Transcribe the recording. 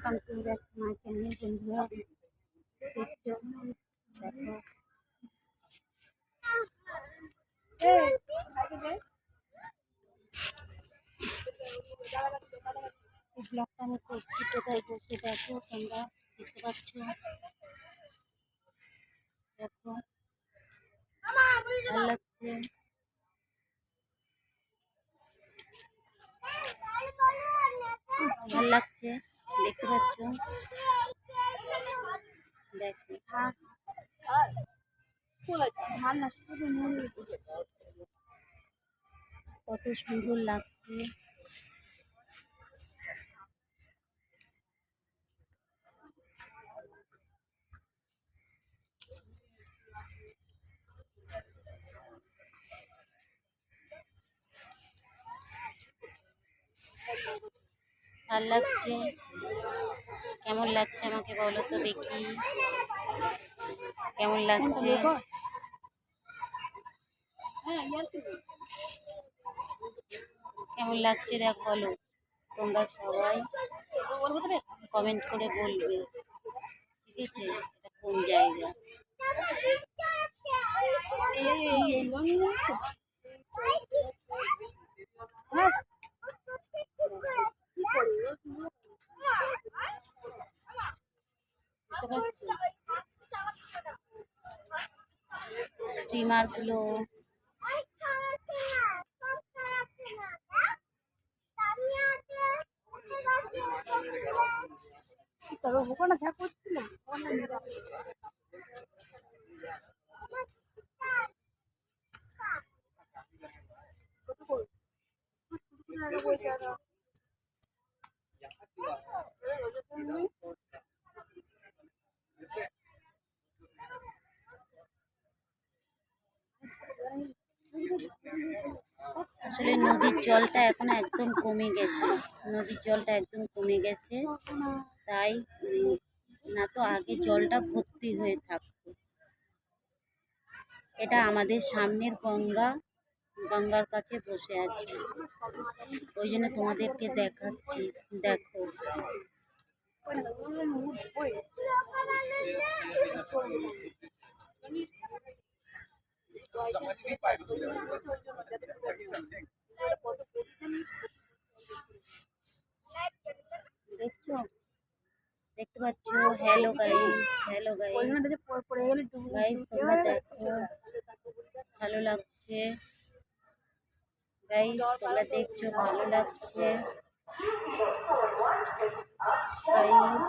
Welcome to back my channel বন্ধুরা দেখছ দেখো এই ব্লগটা আমি করছি কোথায় বসে দেখো তোমরা দেখতে পাচ্ছ দেখো ভালো লাগছে ভালো লাগছে দেখতে পাচ্ছ? দেখো। কত সুন্দর লাগছে। ভালো লাগছে কেমন লাগছে আমাকে বলো তো দেখি কেমন লাগছে কেমন লাগছে দেখ বলো তোমরা সবাই কমেন্ট করে বলবে ঠিক আছে এটা কোন জায়গা স্টিমারগুলো ওখানে যা আসলে নদীর জলটা এখন একদম কমে গেছে। নদীর জলটা একদম কমে গেছে। তাই না তো আগে জলটা ভর্তি হয়ে থাকত। এটা আমাদের সামনের গঙ্গা, গঙ্গার কাছে বসে আছে। ওই জন্য তোমাদেরকে দেখাচ্ছি। দেখো। দেখতে পাচ্ছ hello guys hello guys guys তোমরা দেখো, ভালো লাগছে। গাইস তোমরা দেখছ, ভালো লাগছে। গাইস